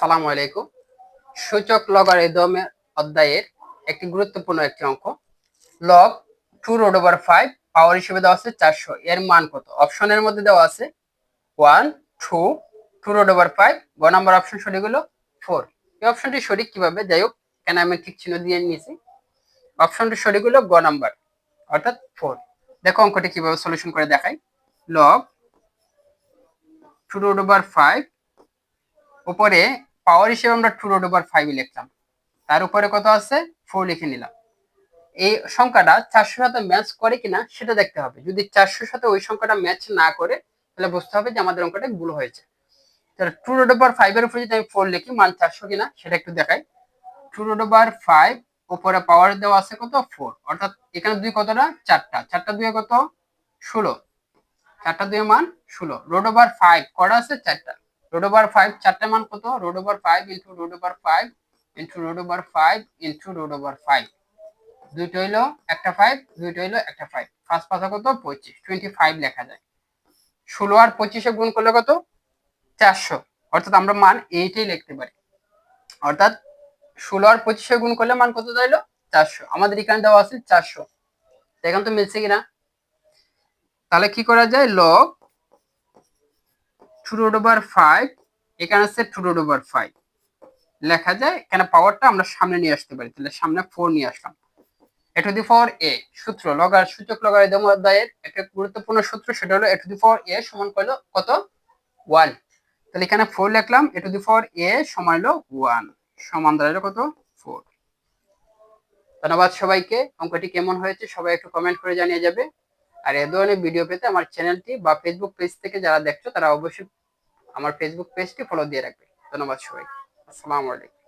আসসালামু আলাইকুম। সূচক লগারিদমের অধ্যায়ের একটি গুরুত্বপূর্ণ একটি অঙ্ক। Log two root over five power হিসেবে দেওয়া আছে চারশো। এর মান কত? অপশনের মধ্যে দেওয়া আছে one two two root over five গ নাম্বার অপশন সঠিক হলো ফোর এই অপশনটি সঠিক কীভাবে? যাই হোক কেন আমি ঠিক চিহ্ন দিয়ে নিয়েছি। অপশনটি সঠিক হলো গ নাম্বার অর্থাৎ ফোর দেখো অঙ্কটি কীভাবে সলিউশন করে দেখাই। Log two root over five উপরে পাওয়ার হিসেবে আমরা টু রোড ওভার ফাইভ লিখলাম। তার উপরে কত আছে? ফোর লিখে নিলাম। এই সংখ্যাটা চারশোর সাথে ম্যাচ করে কিনা সেটা দেখতে হবে। যদি চারশোর সাথে ওই সংখ্যাটা ম্যাচ না করে, তাহলে বুঝতে হবে যে আমাদের অঙ্কটা ভুল হয়েছে। তাহলে টু রোড ওভার ফাইভ এর উপরে যদি আমি ফোর লিখি, মান চারশো কিনা, সেটা একটু দেখাই। টু রোড ওভার ফাইভ উপরে পাওয়ার দেওয়া আছে কত? ফোর অর্থাৎ এখানে দুই কতটা? চারটা। চারটা দুয়ে কত? ষোলো। চারটা দুয়ে মান ষোলো। রোড ওভার ফাইভ কটা আছে? চারটা। রোড ওভার ফাইভ চারটে মান কত? Root over five into root over five into root over five into root over five দুইটা হইল একটা ফাইভ দুইটা হইল একটা ফাইভ ফার্স্ট পাশা কত? পঁচিশ। টোয়েন্টি ফাইভ লেখা যায়। ষোলো আর পঁচিশে গুণ করলে কত? চারশো। অর্থাৎ আমরা মান এইটাই লিখতে পারি। অর্থাৎ ষোলো আর পঁচিশে গুণ করলে মান কত দাঁড়াল চারশো। আমাদের এখানে দেওয়া আছে চারশো। এখন তো মিলছে কিনা? তাহলে কি করা যায়? লগ টু রোড ফাইভ এখানে আছে টু রোড ওভার ফাইভ লেখা যায়, এখানে পাওয়ারটা আমরা সামনে নিয়ে আসতে পারি, তাহলে সামনে ফোর নিয়ে আসলাম। এ টু দি পাওয়ার এ সূত্র লগার সূচক লগার অধ্যায়ের একটা গুরুত্বপূর্ণ সূত্র, সেটা হলো এ টু দি পাওয়ার এ সমান করল কত? ওয়ান তাহলে এখানে ফোর লিখলাম এ টু দি পাওয়ার এ সমান হলো ওয়ান সমান দাঁড়াল কত? ফোর ধন্যবাদ সবাইকে, অঙ্কটি কেমন হয়েছে সবাই একটু কমেন্ট করে জানিয়ে যাবে। আর এ ধরনের ভিডিও পেতে আমার চ্যানেলটি বা ফেসবুক পেজ থেকে যারা দেখছ, তারা অবশ্যই আমার ফেসবুক পেজটি ফলো দিয়ে রাখবে। ধন্যবাদ সবাই আসসালামু আলাইকুম।